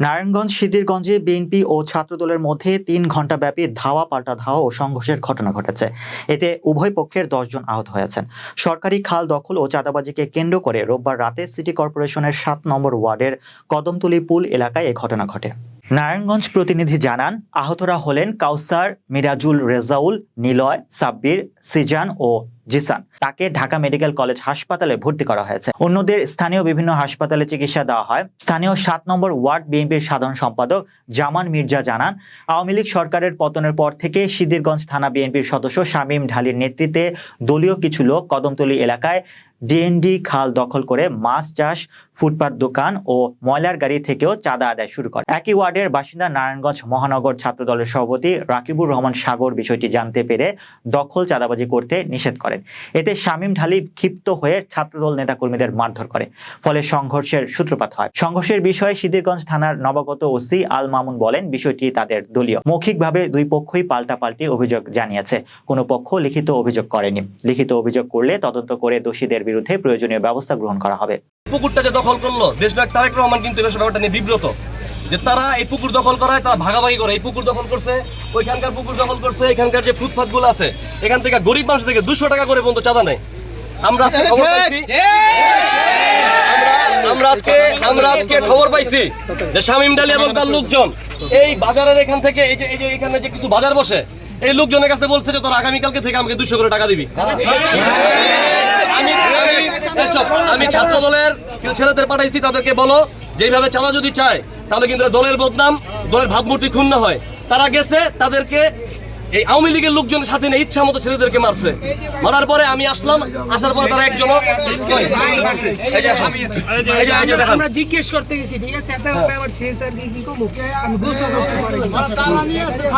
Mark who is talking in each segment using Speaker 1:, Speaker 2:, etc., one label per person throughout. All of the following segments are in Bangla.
Speaker 1: নারায়ণগঞ্জ, সিদ্ধিরগঞ্জে বিএনপি ও ছাত্রদলের মধ্যে তিন ঘণ্টাব্যাপী ধাওয়া পাল্টা ধাওয়া ও সংঘর্ষের ঘটনা ঘটেছে। এতে উভয় পক্ষের দশজন আহত হয়েছেন। সরকারি খাল দখল ও চাঁদাবাজিকে কেন্দ্র করে রোববার রাতে সিটি কর্পোরেশনের সাত নম্বর ওয়ার্ডের কদমতলী পুল এলাকায় এ ঘটনা ঘটে। নারায়ণগঞ্জ প্রতিনিধি জানান, আহতরা হলেন কাউসার, মিরাজুল রেজাউল, নিলয়, সাব্বির, সিজান ও জিসান। তাকে ঢাকা মেডিকেল কলেজ হাসপাতালে ভর্তি করা হয়েছে। অন্যদের স্থানীয় বিভিন্ন হাসপাতালে চিকিৎসা দেওয়া হয়। স্থানীয় সাত নম্বর ওয়ার্ড বিএনপির সাধারণ সম্পাদক জামান মির্জা জানান, আওয়ামী লীগ সরকারের পতনের পর থেকে সিদ্ধিরগঞ্জ থানা বিএনপির সদস্য শামীম ঢালির নেতৃত্বে দলীয় কিছু লোক কদমতলী এলাকায় ডিএনডি খাল দখল করে মাছ চাষ, ফুটপাত দোকান ও ময়লার গাড়ি থেকেও চাঁদা আদায় শুরু করে। একই ওয়ার্ডের বাসিন্দা নারায়ণগঞ্জ মহানগর ছাত্রদলের সভাপতি রাকিবুর রহমান সাগর বিষয়টি জানতে পেরে দখল চাঁদাবাজি করতে নিষেধ করেন। এতে শামীম ঢালি ক্ষিপ্ত হয়ে ছাত্রদল নেতাকর্মীদের মারধর করে, ফলে সংঘর্ষের সূত্রপাত হয়। সংঘর্ষের বিষয়ে সিদ্দিরগঞ্জ থানার নবাগত ওসি আল মামুন বলেন, বিষয়টি তাদের দলীয়। মৌখিকভাবে দুই পক্ষই পাল্টাপাল্টি অভিযোগ জানিয়েছে, কোনো পক্ষ লিখিত অভিযোগ করেনি। লিখিত অভিযোগ করলে তদন্ত করে দোষীদের বিরুদ্ধে প্রয়োজনীয় ব্যবস্থা গ্রহণ করা হবে
Speaker 2: পুকুরটা যে দখল করল দেশনায়ক তারেক রহমান কিন্তু ব্যাপারটা নিয়ে বিব্রত যে তারা এই পুকুর দখল করায় তারা ভাগাভাগি করে এই পুকুর দখল করছে ওইখানকার পুকুর দখল করছে এখানকার যে ফুটপাথগুলো আছে এখান থেকে গরিব মানুষ থেকে দুশো টাকা করে পর্যন্ত চাঁদা নেয় আমরা আজকে খবর পাইছি আমরা- আমরা আজকে আমরা আজকে খবর পাইছি যে শামীম ডালি এবং তার লোকজন এই বাজারের এখান থেকে এই যে এই যে এখানে যে কিছু বাজার বসে এই লোকজনের কাছে বলছে যে তোরা আগামীকালকে থেকে আমাকে দুশো করে টাকা দিবি আমি ছাত্র দলের কিছু ছেলেদের পাঠাইছি, তাদেরকে বলো যেভাবে চালা যদি চায়, তাহলে কিন্তু দলের বদনাম, দলের ভাবমূর্তি ক্ষুণ্ণ হয়। তারা গেছে, তাদেরকে এই আওয়ামী লীগের লোকজনের সাথে নিয়ে ইচ্ছা মতো ছেলেদেরকে মারছে। মারার পরে আমি আসলাম আসার পরে তারা একজন।
Speaker 3: আমরা জিজ্ঞেস করতে গেছি ঠিক আছে? এত ব্যাপার সে স্যার কি করছি পরে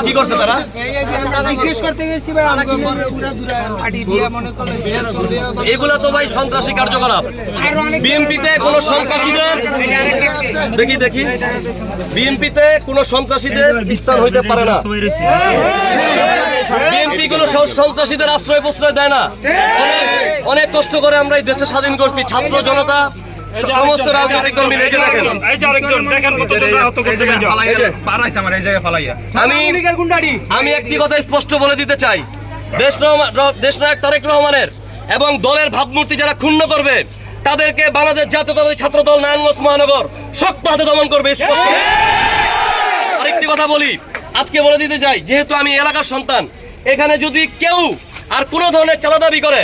Speaker 2: কি করছে তারা?
Speaker 3: জিজ্ঞেস করতে গেছি ভাই আমাকে পরে পুরা দূরে ফাটি দিয়া মনে করলে শেয়ার চলে যাবে।
Speaker 2: এগুলা তো ভাই সন্ত্রাসী কার্যকলাপ। বিএনপিতে কোন সন্ত্রাসীদের দেখি দেখি। বিএনপিতে কোন সন্ত্রাসীদের স্থান হইতে পারে না। বিএনপি কোন সন্ত্রাসীদের আশ্রয় প্রশ্রয় দেয় না। অনেক- অনেক কষ্ট করে আমরা এই দেশটা স্বাধীন করছি। ছাত্র জনতা সমস্ত রাজনৈতিক আমি আমি একটি কথা স্পষ্ট বলে দিতে চাই। দেশ দেশনায়ক তারেক রহমানের এবং দলের ভাবমূর্তি যারা ক্ষুণ্ণ করবে তাদেরকে বাংলাদেশ জাতীয়তাবাদী ছাত্র দল নারায়ণগঞ্জ মহানগর শক্ত হাতে দমন করবে স্পষ্ট। আরেকটি কথা বলি। আজকে বলে দিতে চাই যেহেতু আমি এলাকার সন্তান এখানে যদি কেউ আর কোনো ধরনের চাঁদা দাবি করে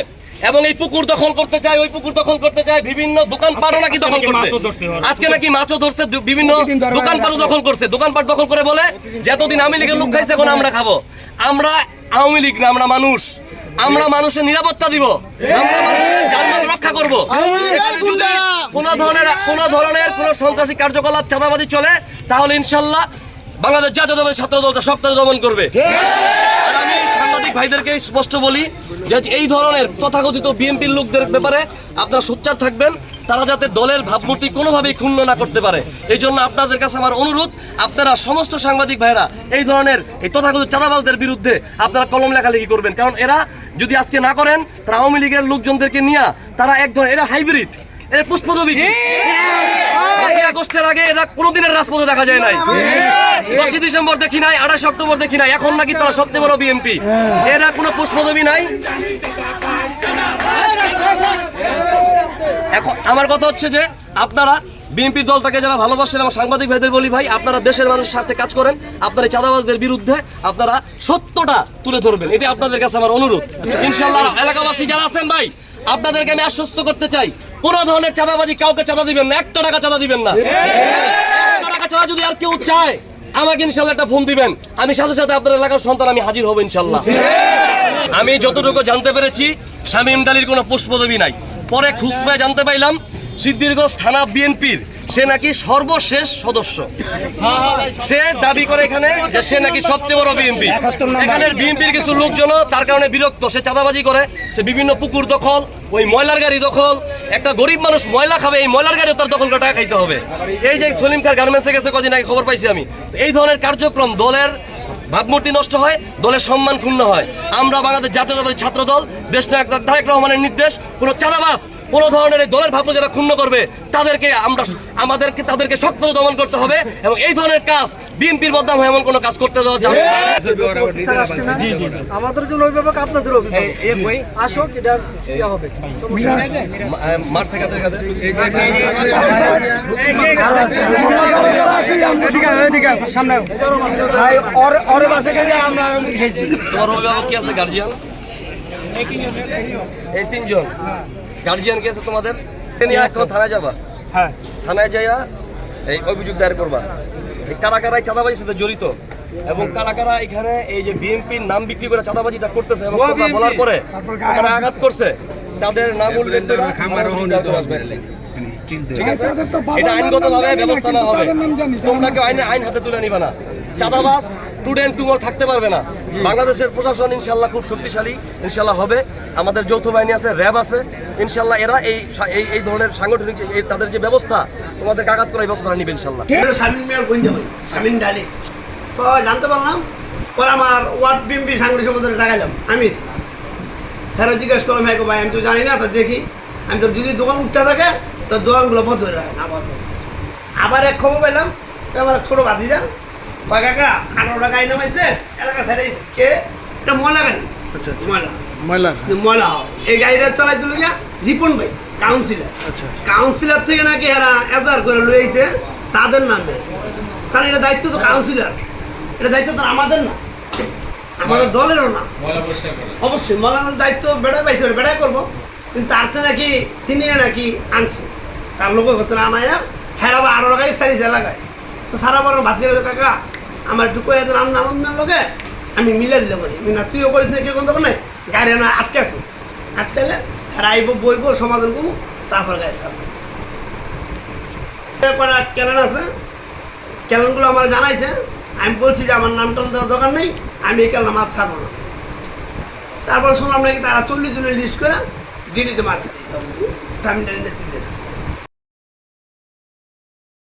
Speaker 2: এবং এই পুকুর দখল করতে চায় ওই পুকুর দখল করতে চায় বিভিন্ন দোকান পাটও নাকি দখল করতে
Speaker 4: ধরছে ওরা।
Speaker 2: আজকে নাকি মাছও ধরছে বিভিন্ন দোকান পাটও দখল করছে। দোকানপাট দখল করে বলে যতদিন আওয়ামী লীগের লোক খাইছে এখন আমরা খাব। আমরা আওয়ামী লীগ না আমরা মানুষ। আমরা মানুষের নিরাপত্তা দিব। আমরা মানুষের জানমাল রক্ষা করব। কোনো ধরনের কোন ধরনের কোনো সন্ত্রাসী কার্যকলাপ চাঁদাবাদি চলে তাহলে ইনশাল্লাহ বাংলাদেশ জাতীয়তাবাদী ছাত্র দলটা শক্ত দমন করবে। আমি সাংবাদিক ভাইদেরকে স্পষ্ট বলি যে এই ধরনের তথাকথিত বিএনপির লোকদের ব্যাপারে আপনারা সোচ্চার থাকবেন তারা যাতে দলের ভাবমূর্তি কোনোভাবেই ক্ষুণ্ণ না করতে পারে। এই জন্য আপনাদের কাছে আমার অনুরোধ আপনারা সমস্ত সাংবাদিক ভাইরা এই ধরনের এই তথাকথিত চাঁদাবাজদের বিরুদ্ধে আপনারা কলম লেখালেখি করবেন। কারণ এরা যদি আজকে না করেন তারা আওয়ামী লীগের লোকজনদেরকে নিয়ে তারা এক ধরনের এরা হাইব্রিড এরা পুষ্পদবী আগস্টের আগে এরা কোনোদিনের রাজপথে দেখা যায় নাই। দশই ডিসেম্বর দেখি নাই আঠাশ অক্টোবর দেখি নাই এখন নাকি তারা সবচেয়ে বড় বিএনপি। এরা কোনো পুষ্পদবী নাই। এখন আমার কথা হচ্ছে যে আপনারা বিএনপির দলটাকে যারা ভালোবাসেন আমার সাংবাদিক ভাইদের বলি ভাই আপনারা দেশের মানুষের সাথে কাজ করেন আপনারা চাঁদাবাজদের বিরুদ্ধে আপনারা সত্যটা তুলে ধরবেন। এটা আপনাদের কাছে আমার অনুরোধ। ইনশাল্লাহ এলাকাবাসী যারা আছেন ভাই আপনাদেরকে আমি আশ্বস্ত করতে চাই কোনো ধরনের চাঁদাবাজি কাউকে চাঁদা দিবেন না একটা টাকা চাঁদা দিবেন না। একটা টাকা চাঁদা যদি আর কেউ চায় আমাকে ইনশাল্লাহ একটা ফোন দিবেন। আমি সাথে সাথে আপনার এলাকার সন্তান আমি হাজির হব ইনশাল্লাহ। আমি যতটুকু জানতে পেরেছি শামীম ডালির কোনো পদবি নাই। পরে খুঁজতে জানতে পাইলাম সিদ্দিরগঞ্জ থানা বিএনপির সে নাকি সর্বশেষ সদস্য। সে দাবি করে এখানে যে সে নাকি সবচেয়ে বড় বিএনপি। এখানের বিএনপির কিছু লোকজন তার কারণে বিরক্ত। সে চাঁদাবাজি করে সে বিভিন্ন পুকুর দখল ওই ময়লার গাড়ি দখল একটা গরিব মানুষ ময়লা খাবে এই ময়লার গাড়ি তার দখল করে টাকা খাইতে হবে। এই যে সলিম খার গার্মেন্টসে গেছে কদিন আগে খবর পাইছি আমি। এই ধরনের কার্যক্রম দলের ভাবমূর্তি নষ্ট হয় দলের সম্মান ক্ষুণ্ণ হয়। আমরা বাংলাদেশ জাতীয়তাবাদী ছাত্র দল দেশ নায়ক তারেক রহমানের নির্দেশ কোনো চাঁদাবাস কোন ধরনের এই দলের ভাবনা যারা ক্ষুণ্ণ করবে তাদেরকে আমরা আমাদেরকে তাদেরকে শক্ত দমন করতে হবে এবং এই ধরনের কাজ বিএনপির বদনাম হয়ে এমন কোনো কাজ করতে দেওয়া যাবে না।
Speaker 5: আমাদের জন্য অভিভাবক আপনাদের অভিভাবক আসুক এটা ইয়ে হবে
Speaker 2: মাঠ থেকে কাদের কাছে তোমার অভিভাবক কি আছে গার্জিয়ান এই তিনজন গার্জিয়ান কে আছে তোমাদের? নিয়ে এখন থানায় যাবা?
Speaker 4: হ্যাঁ।
Speaker 2: থানায় যাইয়া এই অভিযোগ দায়ের করবা। এই কারা কারা চাঁদাবাজির সাথে জড়িত এবং কারা কারা এখানে এই যে বিএনপির নাম বিক্রি করে চাঁদাবাজিটা করতেছে এবং কথা বলার পরে তারা আঘাত করছে। তাদের নাম উল্লেখ করে আসবে। ঠিক আছে? এটা আইনগতভাবে ব্যবস্থা নেওয়া হবে। তোমরা কেউ আইনে আইন হাতে তুলে নিবে না। টুমর থাকতে পারবে না। বাংলাদেশের প্রশাসন ইনশাল্লাহ খুব শক্তিশালী ইনশাল্লাহ হবে। আমাদের যৌথ বাহিনী আছে র্যাব আছে। ইনশাল্লাহ এরা এই এই এই ধরনের সাংগঠনিক তাদের যে ব্যবস্থা তোমাদের আঘাত করার ব্যবস্থা নিবে ইনশাল্লাহ
Speaker 6: ডালি। তো জানতে পারলাম পরে আমার ওয়ার্ড বিএমপি সাংগঠনিক সম্বন্ধে ডাকাইলাম আমি হ্যাঁ জিজ্ঞেস করলাম হ্যাঁ ভাই আমি তো জানি না তো দেখি। আমি তো যদি দোকান উঠতে থাকে তো দোকানগুলো বন্ধ হয়ে রাখে না বন্ধ। আবার এক খবর পেলাম আমার ছোটো ভাতিজা কয় কাকা আঠারো টাকা আইন নামাইছে এলাকা ছাড়াইছে কে? এটা ময়লা গাড়ি। আচ্ছা ময়লা। ময়লা ময়লা হয়। এই গাড়িটা চালাই দিল গিয়া রিপন ভাই কাউন্সিলর কাউন্সিলর থেকে নাকি এরা এজার করে লইছে তাদের নামে। কারণ এটা দায়িত্ব তো কাউন্সিলর এটা দায়িত্ব তো আমাদের না। আমাদের দলেরও না। অবশ্যই মলানোর দায়িত্ব বেড়া পাইছে ওটা বেড়াই করব। কিন্তু তার থেকে নাকি সিনিয়র নাকি আনছে। তার লোক হতে না আনায়া হ্যাঁ আবার আরও লাগাই সারিজ এলাকায় তো সারা বড় ভাত কাকা আমার একটু কয়ে রান্না লোকে আমি মিলে দিলে করি না তুইও করিস না কেউ কোন নাই গাড়ি না আটকে আছো আটকাইলে হ্যাঁ আইব বইব সমাধান করব তারপর গাড়ি করা ক্যালেন আছে। ক্যালেনগুলো আমার জানাইছে। আমি বলছি যে আমার নামটা দেওয়ার দরকার নেই, আমি এই ক্যালেন মাছ ছাড়বো না তারপর শুনলাম নাকি তারা চল্লিশ জনের লিস্ট করে ডিডিতে মাছ ছাড়িয়েছে নেতৃত্বে